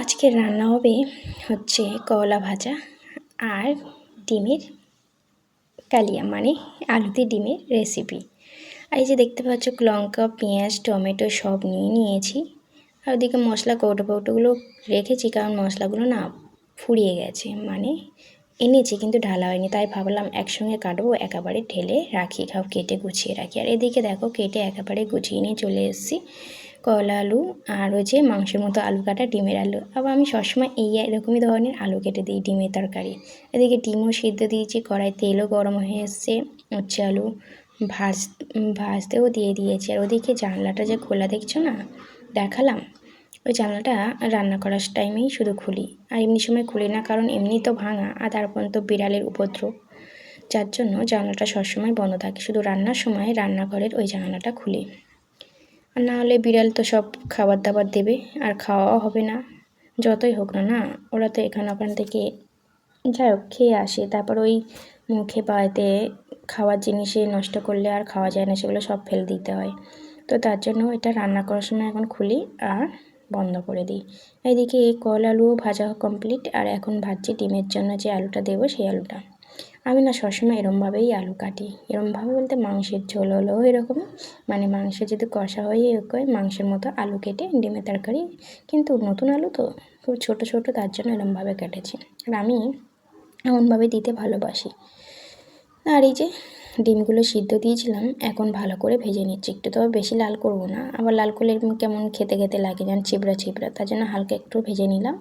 আজকে রান্না হবে হচ্ছে করলা ভাজা আর ডিমের কালিয়া মানে আলুতে ডিমের রেসিপি আর এই যে দেখতে পাচ্ছ, লঙ্কা, পেঁয়াজ, টমেটো সব নিয়ে নিয়েছি। আর ওদিকে মশলা কৌটো কৌটোগুলো রেখেছি, কারণ মশলাগুলো না ফুরিয়ে গেছে মানে এনেছি কিন্তু ঢালা হয়নি। তাই ভাবলাম একসঙ্গে কাটবো, একেবারে ঢেলে রাখি খাও কেটে গুছিয়ে রাখি। আর এদিকে দেখো, কেটে একেবারে গুছিয়ে নিয়ে চলে এসেছি। কলা আলু আর হচ্ছে মাংসের মতো আলু কাটা ডিমের আলু। আবার আমি সবসময় এই এরকমই ধরনের আলু কেটে দিই ডিমের তরকারি। এদিকে ডিমও সিদ্ধ দিয়েছি কড়াই তেলও গরম হয়ে এসছে, উচ্ছে আলু ভাজ ভাজতেও দিয়ে দিয়েছি। আর ওদিকে জানলাটা যে খোলা দেখছ না? দেখালাম? ওই জানলাটা রান্না করার টাইমেই শুধু খুলি। আর এমনি সময় খুলি না, কারণ এমনি তো ভাঙা আর তারপর তো বিড়ালের উপদ্রব। যার জন্য জানলাটা সবসময় বন্ধ থাকে। শুধু রান্নার সময় রান্নাঘরের ওই জানলাটা খুলি। আর না হলে বিড়াল তো সব খাবার দাবার দেবে, আর খাওয়াও হবে না। যতই হোক না না? ওরা তো এখানে ওখান থেকে যাই হোক, খেয়ে আসে। তারপর ওই মুখে পায়েতে খাওয়ার জিনিসে নষ্ট করলে আর খাওয়া যায় না, সেগুলো সব ফেলে দিতে হয়। তো তার জন্য এটা রান্না করার সময় এখন খুলি আর বন্ধ করে দিই। এদিকে কল আলুও ভাজা কমপ্লিট আর এখন ভাজছি ডিমের জন্য যে আলুটা দেবো, সেই আলুটা। আমি না সবসময় এরমভাবেই আলু কাটি। এরমভাবে বলতে মাংসের ঝোল হলেও এরকম। মানে মাংস যদি কষা হয়ে এরকম মাংসের মতো আলু কেটে ডিমের তরকারি। কিন্তু নতুন আলু তো খুব ছোটো ছোটো, তার জন্য এরমভাবে কেটেছি। আর আমি এমনভাবে দিতে ভালোবাসি। আর এই যে ডিমগুলো সিদ্ধ দিয়েছিলাম, এখন ভালো করে ভেজে নিচ্ছি। একটু তবে বেশি লাল করব না। আবার লাল করলে কেমন খেতে খেতে লাগে যেন চিবড়া চিবড়া তার জন্য হালকা একটু ভেজে নিলাম।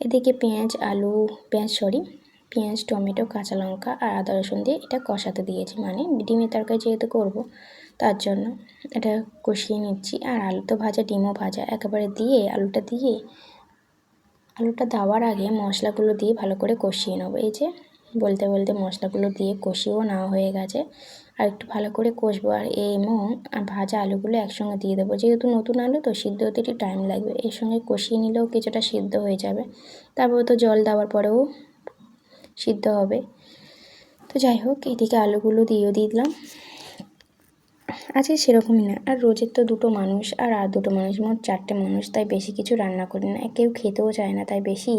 এদিকে পেঁয়াজ, আলু, পেঁয়াজ সরি পেঁয়াজ, টমেটো, কাঁচা লঙ্কা আর আদা রসুন দিয়ে এটা কষাতে দিয়েছি। মানে ডিমের তরকারি যেহেতু করব, তার জন্য এটা কষিয়ে নিচ্ছি। আর আলু তো ভাজা, ডিমও ভাজা। একেবারে দিয়ে আলুটা দিয়ে, আলুটা দেওয়ার আগে মশলাগুলো দিয়ে ভালো করে কষিয়ে নেব। এই যে বলতে বলতে মশলাগুলো দিয়ে কষিয়েও নেওয়া হয়ে গেছে। আর একটু ভালো করে কষবো। আর এবং আর ভাজা আলুগুলো একসঙ্গে দিয়ে দেবো। যেহেতু নতুন আলু, তো সিদ্ধ হতে একটু টাইম লাগবে। এর সঙ্গে কষিয়ে নিলেও কিছুটা সিদ্ধ হয়ে যাবে। তারপর তো জল দেওয়ার পরেও সিদ্ধ হবে। তো যাই হোক, এদিকে আলুগুলো দিয়েও দিয়ে দিলাম। আজকে সেরকমই না, আর রোজের তো দুটো মানুষ, আর আর দুটো মানুষ, মোট চারটে মানুষ, তাই বেশি কিছু রান্না করি না। কেউ খেতেও চায় না, তাই বেশি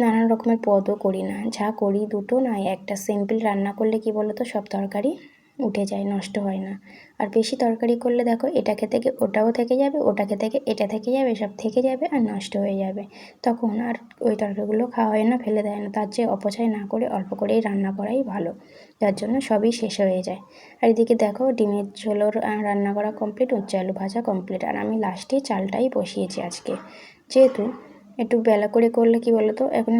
নানান রকমের পদও করি না। যা করি দুটো নয়, একটা সিম্পল রান্না করলে কি বলো তো সব তরকারি উঠে যায়, নষ্ট হয় না। আর বেশি তরকারি করলে দেখো এটা খেতে গিয়ে ওটাও থেকে যাবে, ওটা খেতে গিয়ে এটা থেকে যাবে সব থেকে যাবে আর নষ্ট হয়ে যাবে। তখন আর ওই তরকারিগুলো খাওয়া হয় না, ফেলে দেয় না। তার চেয়ে অপচয় না করে অল্প করেই রান্না করাই ভালো। যার জন্য সবই শেষ হয়ে যায়। আর এদিকে দেখো ডিমের ঝোলোর রান্না করা কমপ্লিট হচ্ছে আলু ভাজা কমপ্লিট আর আমি লাস্টে চালটাই বসিয়েছি আজকে। যেহেতু একটু বেলা করে করলে কি বলো তো এখন